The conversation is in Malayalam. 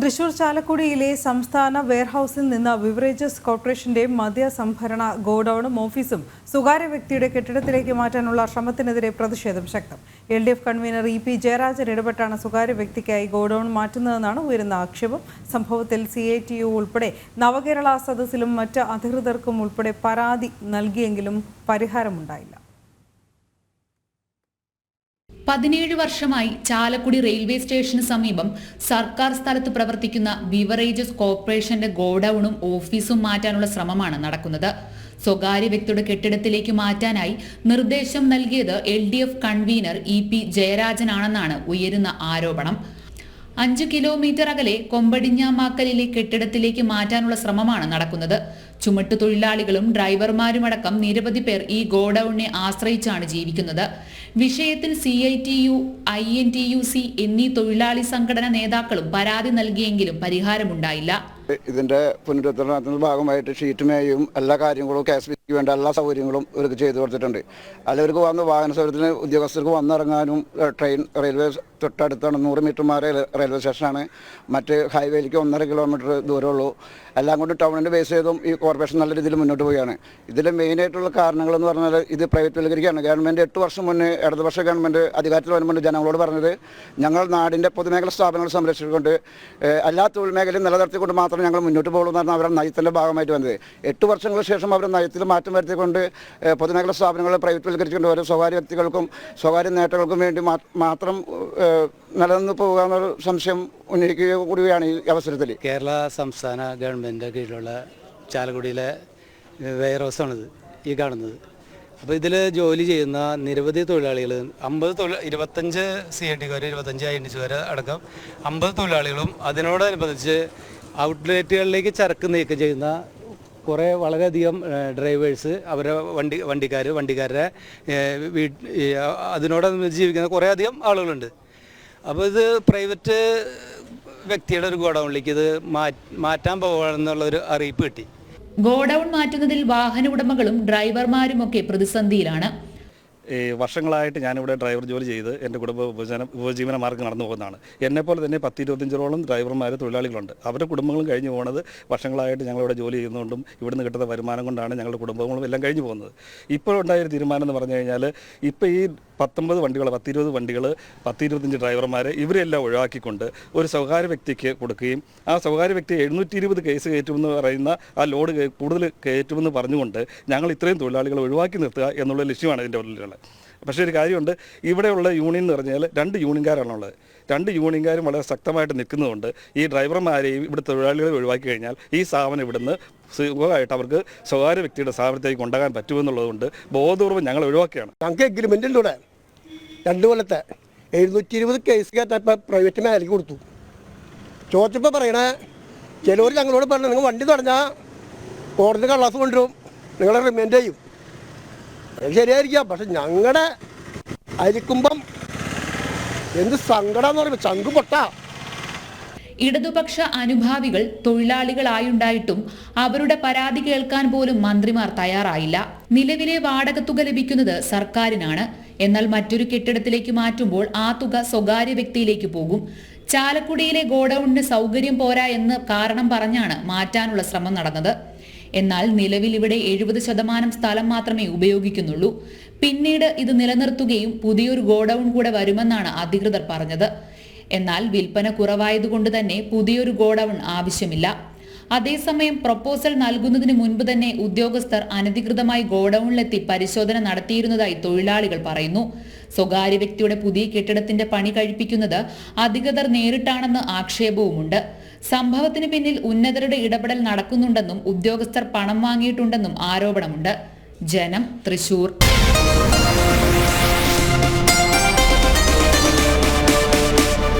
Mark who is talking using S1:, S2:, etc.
S1: തൃശൂർ ചാലക്കുടിയിലെ സംസ്ഥാന വെയർഹൌസിൽ നിന്ന് ബിവറേജസ് കോർപ്പറേഷന്റെ മദ്യ സംഭരണ ഗോഡൌണും ഓഫീസും സ്വകാര്യ വ്യക്തിയുടെ കെട്ടിടത്തിലേക്ക് മാറ്റാനുള്ള ശ്രമത്തിനെതിരെ പ്രതിഷേധം ശക്തം. L D F convener E P Jayarajan ഇടപെട്ടാണ് സ്വകാര്യ വ്യക്തിക്കായി ഗോഡൌൺ മാറ്റുന്നതെന്നാണ് ഉയരുന്ന ആക്ഷേപം. സംഭവത്തിൽ സി ഐ ടി യു ഉൾപ്പെടെ നവകേരള സദസ്സിലും മറ്റ് അധികൃതർക്കും ഉൾപ്പെടെ പരാതി നൽകിയെങ്കിലും പരിഹാരമുണ്ടായില്ല.
S2: പതിനേഴ് വർഷമായി ചാലക്കുടി റെയിൽവേ സ്റ്റേഷന് സമീപം സർക്കാർ സ്ഥലത്ത് പ്രവർത്തിക്കുന്ന ബിവറേജസ് കോർപ്പറേഷന്റെ ഗോഡൌണും ഓഫീസും മാറ്റാനുള്ള ശ്രമമാണ് നടക്കുന്നത്. സ്വകാര്യ വ്യക്തിയുടെ കെട്ടിടത്തിലേക്ക് മാറ്റാനായി നിർദ്ദേശം നൽകിയത് L D F convener E P ജയരാജനാണെന്നാണ് ഉയരുന്ന ആരോപണം. അഞ്ച് കിലോമീറ്റർ അകലെ കൊമ്പടിഞ്ഞാമാക്കലിലെ കെട്ടിടത്തിലേക്ക് മാറ്റാനുള്ള ശ്രമമാണ് നടക്കുന്നത്. ചുമട്ടു തൊഴിലാളികളും ഡ്രൈവർമാരുമടക്കം നിരവധി പേർ ഈ ഗോഡൌണിനെ ആശ്രയിച്ചാണ് ജീവിക്കുന്നത്. വിഷയത്തിൽ C I T U I N T U C എന്നീ തൊഴിലാളി സംഘടന നേതാക്കളും പരാതി നൽകിയെങ്കിലും പരിഹാരമുണ്ടായില്ല.
S3: ഇതിന്റെ പുനരുദ്ധരണത്തിന്റെ ഭാഗമായിട്ട് ഷീറ്റ് മേയും എല്ലാ കാര്യങ്ങളും കെ വേണ്ട എല്ലാ സൗകര്യങ്ങളും ഇവർക്ക് ചെയ്തു കൊടുത്തിട്ടുണ്ട്. അല്ല ഇവർക്ക് വന്ന് വാഹന സൗകര്യത്തിന് ഉദ്യോഗസ്ഥർക്ക് വന്നിറങ്ങാനും ട്രെയിൻ റെയിൽവേ തൊട്ടടുത്താണ് നൂറ് മീറ്റർ മാറി റെയിൽവേ സ്റ്റേഷനാണ്. മറ്റ് ഹൈവേയിലേക്ക് ഒന്നര കിലോമീറ്റർ ദൂരമുള്ളൂ. എല്ലാം കൊണ്ട് ടൗണിന്റെ ബേസ് ചെയ്തും ഈ കോർപ്പറേഷൻ നല്ല രീതിയിൽ മുന്നോട്ട് പോവുകയാണ്. ഇതിൽ മെയിനായിട്ടുള്ള കാരണങ്ങളെന്ന് പറഞ്ഞാൽ ഇത് പ്രൈവറ്റ് വൽക്കരിക്കുകയാണ് ഗവൺമെന്റ് എട്ട് വർഷം മുന്നേ ഇടതുപക്ഷ ഗവൺമെന്റ് അധികാരത്തിൽ വരുമ്പോൾ ജനങ്ങളോട് പറഞ്ഞത് ഞങ്ങൾ നാടിന്റെ പൊതുമേഖല സ്ഥാപനങ്ങൾ സംരക്ഷിച്ചുകൊണ്ട് എല്ലാ തൊഴിൽ മേഖലയും നിലനിർത്തിക്കൊണ്ട് മാത്രമേ ഞങ്ങൾ മുന്നോട്ട് പോകുള്ളൂ എന്നാണ് അവരുടെ നയത്തിന്റെ ഭാഗമായിട്ട് വന്നത്. എട്ട് വർഷങ്ങൾക്ക് ശേഷം അവർ നയത്തിൽ മാറ്റം വരുത്തിക്കൊണ്ട് പൊതുമേഖലാ സ്ഥാപനങ്ങൾ പ്രൈവറ്റ് വൽക്കരിച്ചുകൊണ്ട് ഓരോ സ്വകാര്യ വ്യക്തികൾക്കും സ്വകാര്യ നേട്ടങ്ങൾക്കും വേണ്ടി മാത്രം നിലനിന്ന് പോകുക സംശയം ഉന്നയിക്കുക കൂടിയാണ് ഈ അവസരത്തിൽ.
S4: കേരള സംസ്ഥാന ഗവൺമെന്റ് കീഴിലുള്ള ചാലക്കുടിയിലെ വെയർ ഹൗസാണിത് ഈ കാണുന്നത്. അപ്പോൾ ഇതിൽ ജോലി ചെയ്യുന്ന നിരവധി തൊഴിലാളികൾ അമ്പത് തൊഴിൽ ഇരുപത്തഞ്ച് സി എ ടിക്കാർ ഇരുപത്തഞ്ച് ഐ എൻ ടിക്കാർ അടക്കം അമ്പത് തൊഴിലാളികളും അതിനോടനുബന്ധിച്ച് ഔട്ട്ലെറ്റുകളിലേക്ക് ചരക്ക് നീക്കം ചെയ്യുന്ന കുറേ വളരെയധികം ഡ്രൈവേഴ്സ് അവരെ വണ്ടി വണ്ടിക്കാർ വണ്ടിക്കാരുടെ വീട്ട് അതിനോടനുബന്ധിച്ച് ജീവിക്കുന്ന കുറേ അധികം ആളുകളുണ്ട്. അപ്പോൾ ഇത് പ്രൈവറ്റ് വ്യക്തിയുടെ ഒരു ഗോഡൗണിലേക്ക് ഇത് മാറ്റാൻ പോകണമെന്നുള്ള ഒരു അറിയിപ്പ് കിട്ടി.
S2: ഗോഡൗൺ മാറ്റുന്നതിൽ വാഹന ഉടമകളും ഡ്രൈവർമാരും ഒക്കെ പ്രതിസന്ധിയിലാണ്.
S5: ഈ വർഷങ്ങളായിട്ട് ഞാനിവിടെ ഡ്രൈവർ ജോലി ചെയ്ത് എന്റെ കുടുംബ ഉപജീവന ഉപജീവന മാർഗം നടന്നു പോകുന്നതാണ്. എന്നെപ്പോലെ തന്നെ പത്ത് ഇരുപത്തഞ്ചോളം ഡ്രൈവർമാർ തൊഴിലാളികളുണ്ട്. അവരുടെ കുടുംബങ്ങളും കഴിഞ്ഞു പോകുന്നത് വർഷങ്ങളായിട്ട് ഞങ്ങളിവിടെ ജോലി ചെയ്യുന്നതുകൊണ്ടും ഇവിടുന്ന് കിട്ടുന്ന വരുമാനം കൊണ്ടാണ് ഞങ്ങളുടെ കുടുംബങ്ങളും എല്ലാം കഴിഞ്ഞു പോകുന്നത്. ഇപ്പോൾ ഉണ്ടായൊരു തീരുമാനം എന്ന് പറഞ്ഞു കഴിഞ്ഞാൽ ഇപ്പോൾ ഈ പത്തൊമ്പത് വണ്ടികൾ പത്തിരുപത് വണ്ടികൾ പത്തിരുപത്തഞ്ച് ഡ്രൈവർമാരെ ഇവരെല്ലാം ഒഴിവാക്കിക്കൊണ്ട് ഒരു സ്വകാര്യ വ്യക്തിക്ക് കൊടുക്കുകയും ആ സ്വകാര്യ വ്യക്തി എഴുന്നൂറ്റി ഇരുപത് കേസ് കയറ്റുമെന്ന് പറയുന്ന ആ ലോഡ് കൂടുതൽ കയറ്റുമെന്ന് പറഞ്ഞുകൊണ്ട് ഞങ്ങൾ ഇത്രയും തൊഴിലാളികളെ ഒഴിവാക്കി നിർത്തുക എന്നുള്ള ലക്ഷ്യമാണ് ഇതിന്റെ ഉള്ളിലുള്ളത്. പക്ഷേ ഒരു കാര്യമുണ്ട് ഇവിടെയുള്ള യൂണിയൻ എന്ന് പറഞ്ഞാൽ രണ്ട് യൂണിയൻകാരാണുള്ളത് രണ്ട് യൂണിയൻകാരും വളരെ ശക്തമായിട്ട് നിൽക്കുന്നതുകൊണ്ട് ഈ ഡ്രൈവർമാരെയും ഇവിടെ തൊഴിലാളികളെ ഒഴിവാക്കി കഴിഞ്ഞാൽ ഈ സ്ഥാപനം ഇവിടുന്ന് സുഖമായിട്ട് അവർക്ക് സ്വകാര്യ വ്യക്തിയുടെ സ്ഥാപനത്തേക്ക് കൊണ്ടുപോകാൻ പറ്റുമെന്നുള്ളതുകൊണ്ട് ബോധപൂർവം ഞങ്ങൾ ഒഴിവാക്കുകയാണ്.
S6: ഞങ്ങൾക്ക് എഗ്രിമെന്റിലൂടെ രണ്ട് കൊല്ലത്തെ എഴുന്നൂറ്റി ഇരുപത് കേസ് കയറ്റപ്പോൾ പ്രൈവറ്റ് മേലേക്ക് കൊടുത്തു. ചോദിച്ചപ്പോൾ പറയണേ ചിലവർ ഞങ്ങളോട് പറഞ്ഞു നിങ്ങൾ വണ്ടി തുടഞ്ഞാൽ കോടതി കള്ളാസ് കൊണ്ടുവരും. നിങ്ങളെ റിമൈൻഡ് ചെയ്യും. ശരിയായിരിക്കാം. പക്ഷെ ഞങ്ങളുടെ അരിക്കുമ്പം എന്ത് സങ്കടം എന്ന് പറയുമ്പോൾ
S2: ഇടതുപക്ഷ അനുഭാവികൾ തൊഴിലാളികളായുണ്ടായിട്ടും അവരുടെ പരാതി കേൾക്കാൻ പോലും മന്ത്രിമാർ തയ്യാറായില്ല. നിലവിലെ വാടക വാടകത്തുക ലഭിക്കുന്നത് സർക്കാരിനാണ്. എന്നാൽ മറ്റൊരു കെട്ടിടത്തിലേക്ക് മാറ്റുമ്പോൾ ആ തുക സ്വകാര്യ വ്യക്തിയിലേക്ക് പോകും. ചാലക്കുടിയിലെ ഗോഡൌണിന് സൗകര്യം പോരാ എന്ന് കാരണം പറഞ്ഞാണ് മാറ്റാനുള്ള ശ്രമം നടന്നത്. എന്നാൽ നിലവിൽ ഇവിടെ എഴുപത് ശതമാനം സ്ഥലം മാത്രമേ ഉപയോഗിക്കുന്നുള്ളൂ. പിന്നീട് ഇത് നിലനിർത്തുകയും പുതിയൊരു ഗോഡൌൺ കൂടെ വരുമെന്നാണ് അധികൃതർ പറഞ്ഞത്. എന്നാൽ വിൽപ്പന കുറവായതുകൊണ്ട് തന്നെ പുതിയൊരു ഗോഡൌൺ ആവശ്യമില്ല. അതേസമയം പ്രപ്പോസൽ നൽകുന്നതിന് മുൻപ് തന്നെ ഉദ്യോഗസ്ഥർ അനധികൃതമായി ഗോഡൌണിലെത്തി പരിശോധന നടത്തിയിരുന്നതായി തൊഴിലാളികൾ പറയുന്നു. സ്വകാര്യ വ്യക്തിയുടെ പുതിയ കെട്ടിടത്തിന്റെ പണി കഴിപ്പിക്കുന്നത് അധികൃതർ നേരിട്ടാണെന്ന് ആക്ഷേപവുമുണ്ട്. സംഭവത്തിന് പിന്നിൽ ഉന്നതരുടെ ഇടപെടൽ നടക്കുന്നുണ്ടെന്നും ഉദ്യോഗസ്ഥർ പണം വാങ്ങിയിട്ടുണ്ടെന്നും ആരോപണമുണ്ട്. ജനം തൃശൂർ.